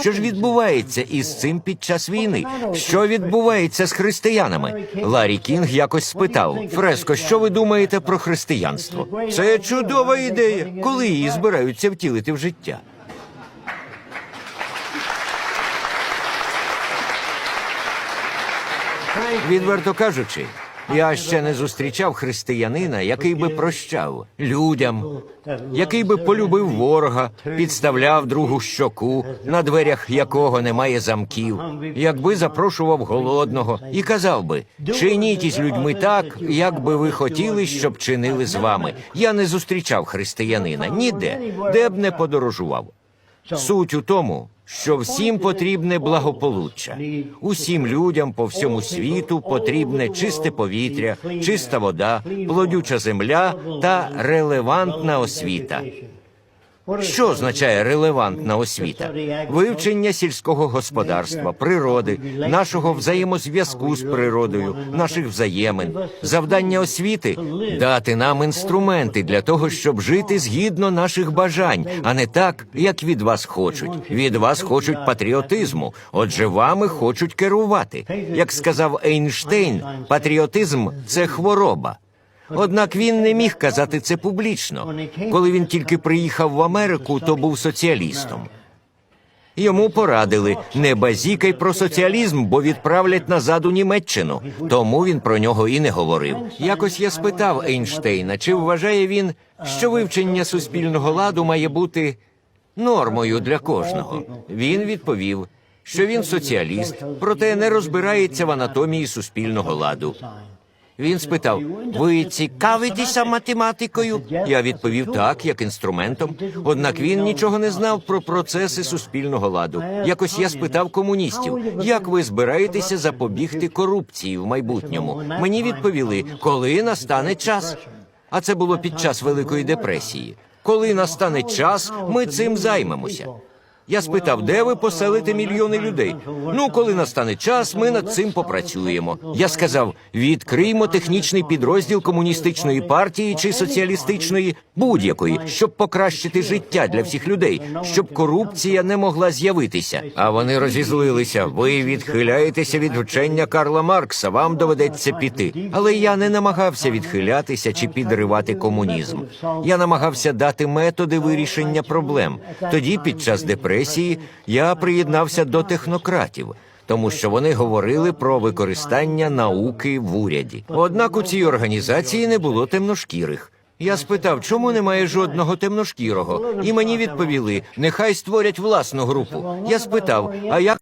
Що ж відбувається із цим під час війни? Що відбувається з християнами? Ларі Кінг якось спитав Фреско, що ви думаєте про християнство? Це чудова ідея, коли її збираються втілити в життя. Відверто кажучи, я ще не зустрічав християнина, який би прощав людям, який би полюбив ворога, підставляв другу щоку, на дверях якого немає замків, якби запрошував голодного і казав би: чиніть із людьми так, як би ви хотіли, щоб чинили з вами. Я не зустрічав християнина ніде, де б не подорожував. Суть у тому, що всім потрібне благополуччя. Усім людям по всьому світу потрібне чисте повітря, чиста вода, плодюча земля та релевантна освіта. Що означає релевантна освіта? Вивчення сільського господарства, природи, нашого взаємозв'язку з природою, наших взаємин. Завдання освіти дати нам інструменти для того, щоб жити згідно наших бажань, а не так, як від вас хочуть. Від вас хочуть патріотизму. Отже, вами хочуть керувати. Як сказав Ейнштейн, патріотизм це хвороба. Однак він не міг казати це публічно. Коли він тільки приїхав в Америку, то був соціалістом. Йому порадили не базікай про соціалізм, бо відправлять назад у Німеччину. Тому він про нього і не говорив. Якось я спитав Ейнштейна, чи вважає він, що вивчення суспільного ладу має бути нормою для кожного. Він відповів, що він соціаліст, проте не розбирається в анатомії суспільного ладу. Він спитав: Ви цікавитеся математикою? Я відповів так, як інструментом. Однак він нічого не знав про процеси суспільного ладу. Якось я спитав комуністів, як ви збираєтеся запобігти корупції в майбутньому? Мені відповіли, коли настане час. А це було під час Великої депресії. Коли настане час, ми цим займемося. Я спитав, де ви поселите мільйони людей? Ну, коли настане час, ми над цим попрацюємо. Я сказав: відкриймо технічний підрозділ комуністичної партії чи соціалістичної будь-якої, щоб покращити життя для всіх людей, щоб корупція не могла з'явитися. А вони розізлилися. Ви відхиляєтеся від вчення Карла Маркса. Вам доведеться піти. Але я не намагався відхилятися чи підривати комунізм. Я намагався дати методи вирішення проблем. Тоді, під час депресії, я приєднався до технократів. Тому що вони говорили про використання науки в уряді. Однак у цій організації не було темношкірих. Я спитав, чому немає жодного темношкірого, і мені відповіли: нехай створять власну групу. Я спитав, а як